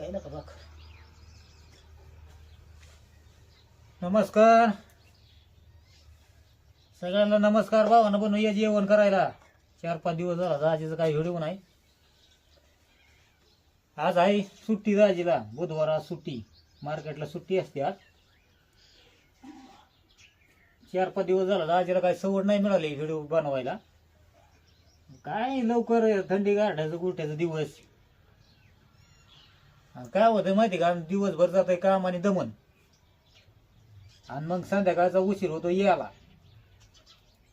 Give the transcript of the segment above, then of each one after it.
काय नका बघ. नमस्कार. सगळ्यांना नमस्कार भावानं पण या जेवण करायला. चार पाच दिवस झाला राजेचं काही व्हिडिओ नाही. आज आहे सुट्टी राजेला बुधवार आज सुट्टी. मार्केटला सुट्टी असते आज. चार पाच दिवस झाला राजेला काही सवड नाही मिळाली व्हिडिओ बनवायला. काय लवकर थंडी गाठायचं गुट्याचा दिवस. आणि काय होतं माहिती का? दिवसभर जात काम आणि दमन. आणि मग संध्याकाळचा उशीर होतो याला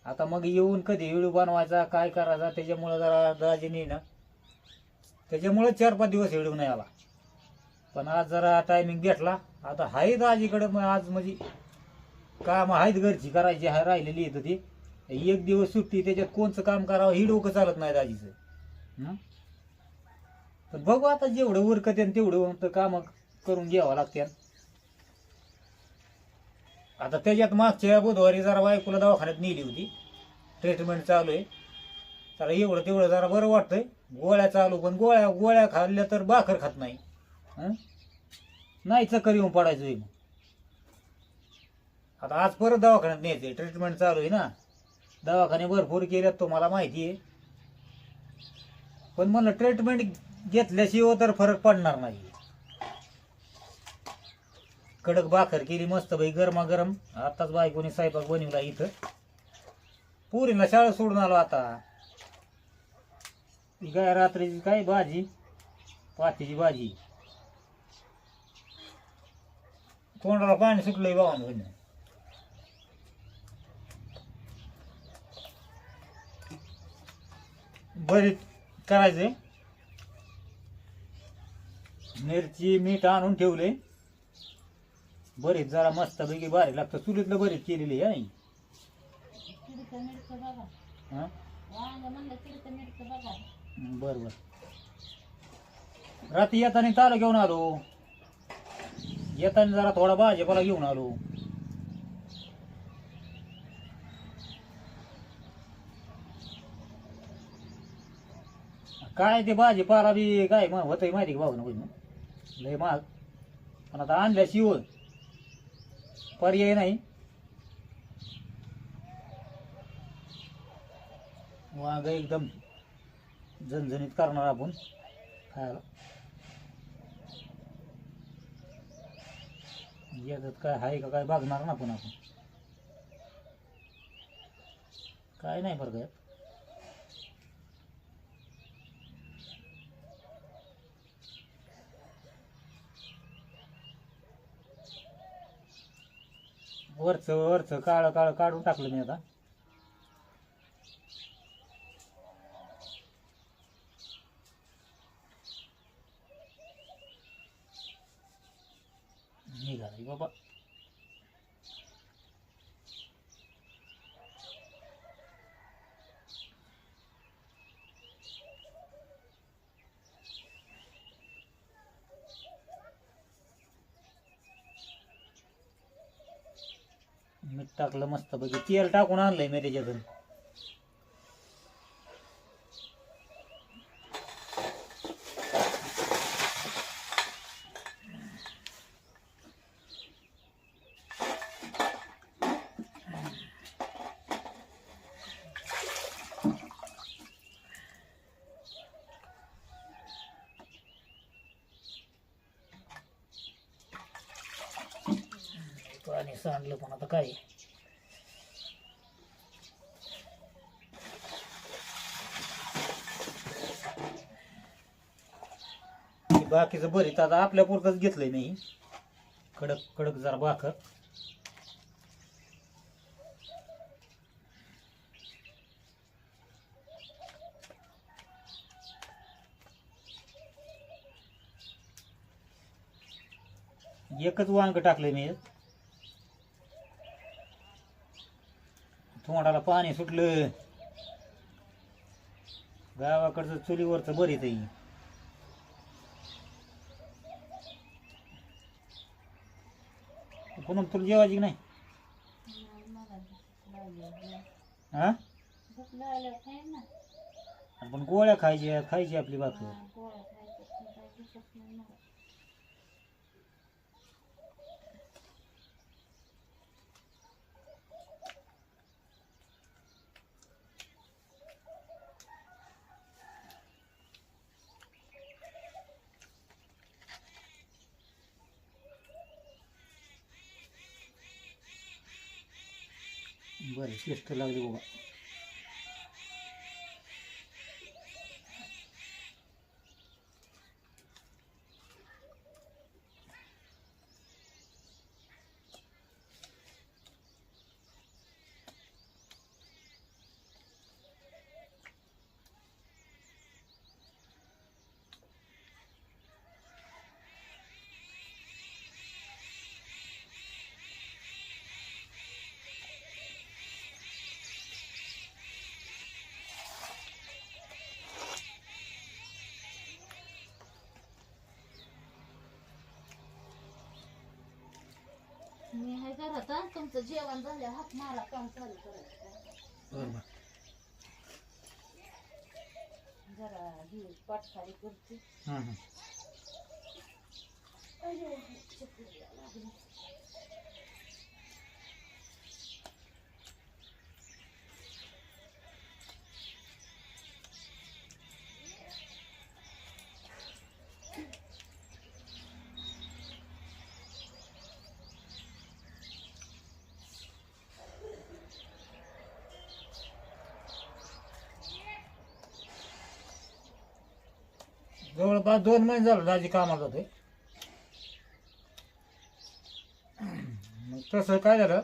आता मग येऊन कधी व्हिडिओ बनवायचा काय करायचा त्याच्यामुळं जरा दाजीने ना. त्याच्यामुळं चार पाच दिवस व्हिडिओ नाही आला. पण आज जरा टायमिंग भेटला. आता आहे दाजीकडे मग आज म्हणजे काम आहेत घरची करायची आहे राहिलेली येत ती. एक दिवस सुट्टी त्याच्यात कोणचं काम करावं ही डोकं चालत नाही दाजीचं तर बघू आता जेवढं उरकत आहे तेवढं तर काम करून घ्यावं लागते. आता त्याच्यात मागच्या बुधवारी जरा बायकोला दवाखान्यात नेली होती. ट्रीटमेंट चालू आहे. तर एवढं तेवढं जरा बरं वाटतंय. गोळ्या चालू पण गोळ्या गोळ्या खाल्ल्या तर भाकर खात नाही. नाही चक्कर येऊन पडायचं आहे मग आता आज परत दवाखान्यात न्यायचंय. ट्रीटमेंट चालू आहे ना. दवाखाने भरपूर केल्यात तुम्हाला माहिती आहे. पण म्हणलं ट्रीटमेंट घेतल्याशिवाय तर फरक पडणार नाही. कडक भाकर केली मस्त बाई गरमागरम. आताच बायकोनी स्वयंपाक बनवला इथं. पुरीला शाळा सोडून आलो आता. गाय रात्रीची काय भाजी? पातीची भाजी. तोंडाला पाणी सुटलंय भावानं भरीत करायचंय. मिरची मीठ आणून ठेवले. बरीच जरा मस्त पैकी भारी लागतं. चुलीतलं बरीच केलेली आहे बर बर. रात्री येताना तारा घेऊन आलो. येताना जरा थोडा भाजीपाला घेऊन आलो. काय ते भाजीपाला बी काय मग होतंय माहिती का भाऊ ना लय महाग. पण आता आणल्याशिवाय पर्याय नाही. वांग एकदम झणझणीत करणार आपण खायला. याच्यात काय आहे का काय बघणार ना पण आपण. काय नाही बरं काय वरच वरच काळं काळं काढून टाकलं मी आता. निघाली बाबा मीठ टाकलं मस्त पैकी. तेल टाकून आणलंय मी त्याच्यातून. आणि सांडलं पण आता काय बाकीचं बरीच आता आपल्या पुरतच घेतलंय नाही कडक कडक जरा भाकर. एकच वांग टाकलंय मी. तोंडाला पाणी सुटलं. गावाकडचं चुलीवरचं बरीच आहे. पुन्हा तुला जेवायची की नाही? हा? आपण गोळ्या खायच्या खायची आपली भाकर हा, गोळ्या खायच्या पण काही दिसत नाही मला बरं टेस्ट लागली बाबा करत तुमचं जेवण झालं हात मारा काम चालू बरं जरा ही पाटखाली करते. जवळपास दोन महिने झालं दाजी कामाला होते मग तसं काय झालं?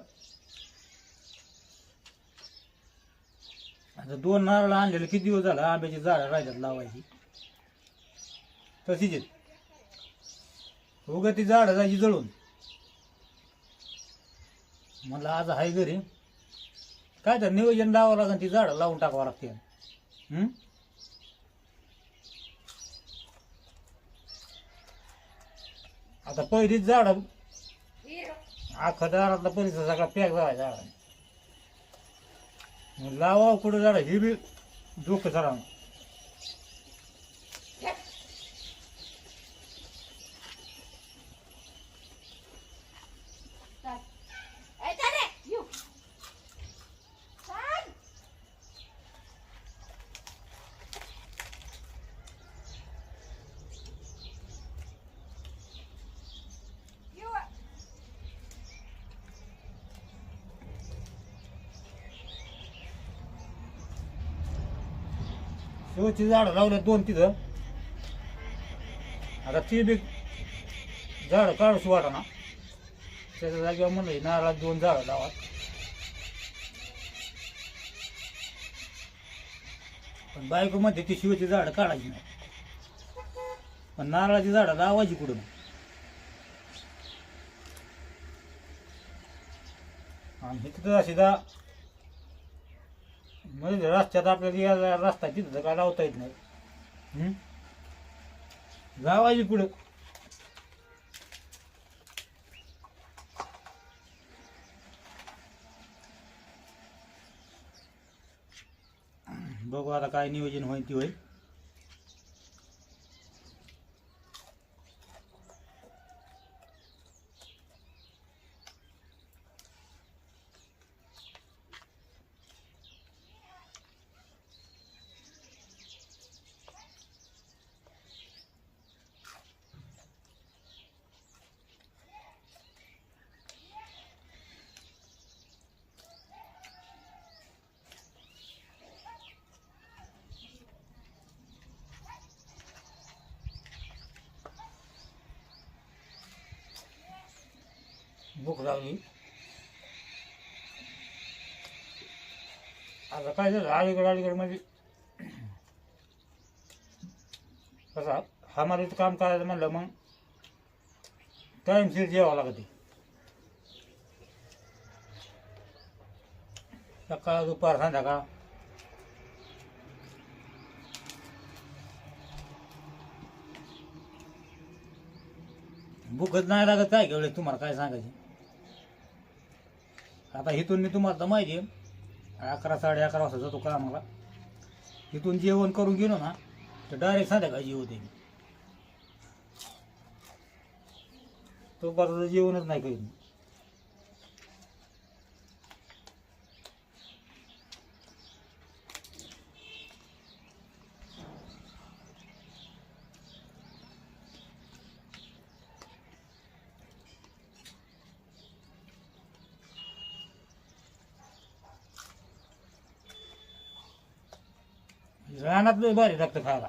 आता दोन नारळ आणलेलं किती दिवस झालं? आंब्याची झाडं राहिल्यात लावायची. तशीच आहेत. उगा ती झाडं जायची जळून. म्हणलं आज आहे घरी. काय तर नियोजन लावावं लागेल ती झाडं लावून टाकावं लागते आता पहिलीच झाड आखा दारातला परिसर सगळा पॅक झाला झाड लावा कुठं झाड ही बी डोकं सरा काय? ए, काय रे? येऊ. काय? येऊ. शेवची झाडं लावल्या दोन तिथं. आता ती बी झाडं काढूशी वाटा ना त्याच्या जागेवर म्हणलं नारळात दोन झाडं लावा. पण बायको मध्ये ती शिवची झाडं काढायची नाही. पण नारळाची झाडं लावायची कुठं आणि तिथं अशी दा म्हणजे रस्त्यात आपल्याला यायला रस्ता तिथं तर काय लावता येत नाही. जावायची लावायची पुढं बघू आता काय नियोजन होईल ती होईल. भूक लागली आता काय झालं? अलीकडे अलीकडे म्हणजे कसं? हमारीचं काम करायचं म्हणलं मग टाईमशीर जेवावं लागते. सकाळ दुपार संध्याकाळ. भूकच नाही लागत काय घेऊ तुम्हाला काय सांगायचं? आता इथून मी तुम्हाला तर माहिती आहे अकरा साडे अकरा वाजता जातो कामाला इथून जेवण करून गेलो ना तर डायरेक्ट संध्याकाळी जेवते मी. तोपर्यंत जेवणच नाही करीत मी. रानात लय भारी लागतं खायला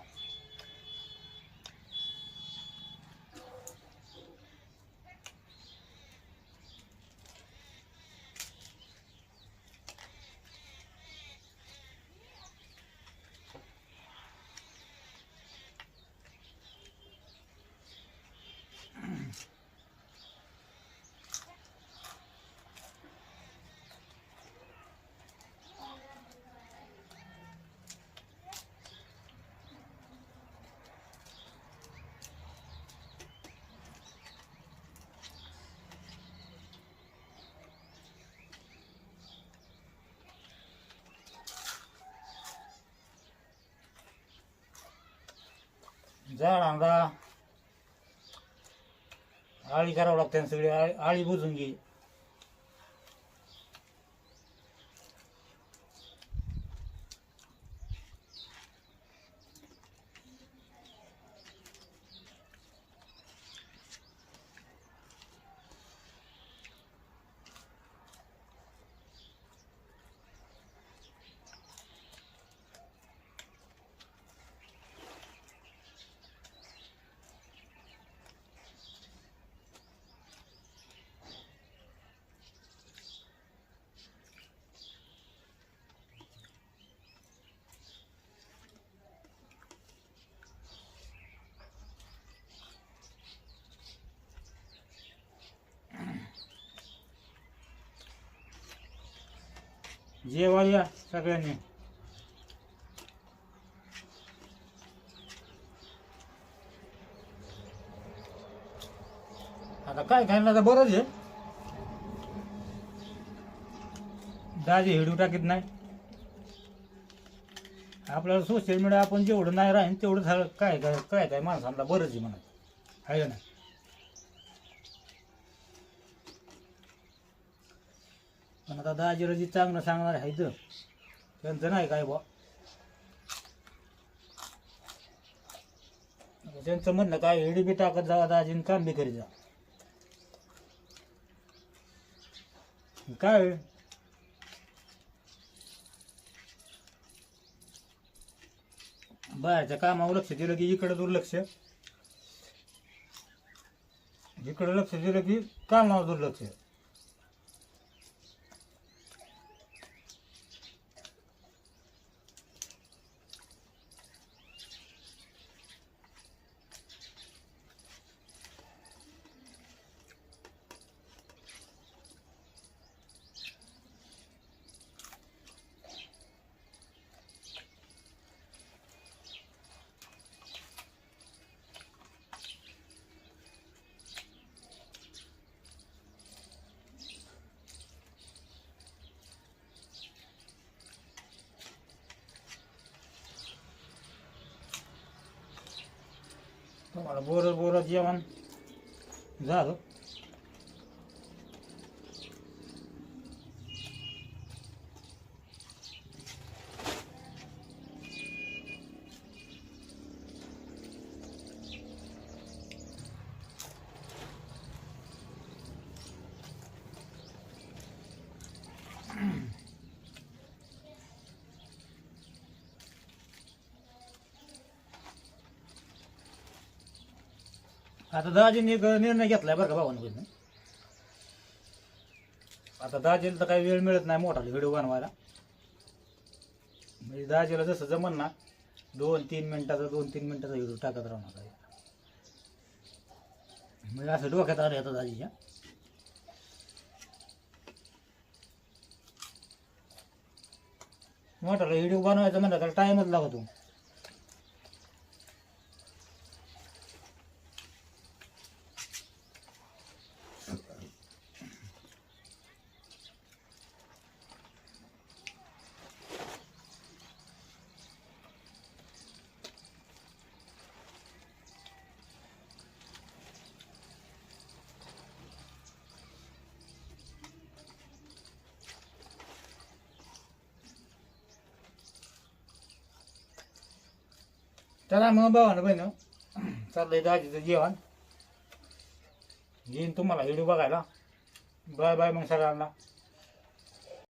झाडांना आळी करावं लागते सगळी आळी आळी बुजून घे. जेवा या सगळ्यांनी. आता काय खायला तर बरंच आहे. दाजी हिडू टाकीत नाही. आपल्याला सोशल मीडिया आपण जेवढं नाही राहीन तेवढं झालं काय काय काय काय माणसांना बरंच आहे म्हणा. आहे ना पण आता दाजीला जी चांगलं सांगणार आहे तर त्यांचं नाही काय बा त्यांचं म्हणणं काय हिडी बी टाकत जा दाजीन काम बी करीत जा. काय? बाहेरच्या कामावर लक्ष दिलं की इकडं दुर्लक्ष. इकडं लक्ष दिलं की कामावर दुर्लक्ष. बोर बोर जेवण झालं. आता दाजीने एक निर्णय घेतलाय बरं का भावानं आता दाजीला तर काही वेळ मिळत नाही मोठा व्हिडिओ बनवायला. म्हणजे दाजीला जसं जमन ना दोन तीन मिनिटाचा दोन तीन मिनिटाचा व्हिडिओ टाकत राहणार आहे. म्हणजे असं डोक्यात आलं आता दाजीच्या. मोठा व्हिडिओ बनवायचा म्हणलं तर टाईमच लागतो. चला मग भावानं बहिण. चाललंय दाजीचं जेवण. येईन तुम्हाला व्हिडिओ बघायला. बाय बाय मग सगळ्यांना.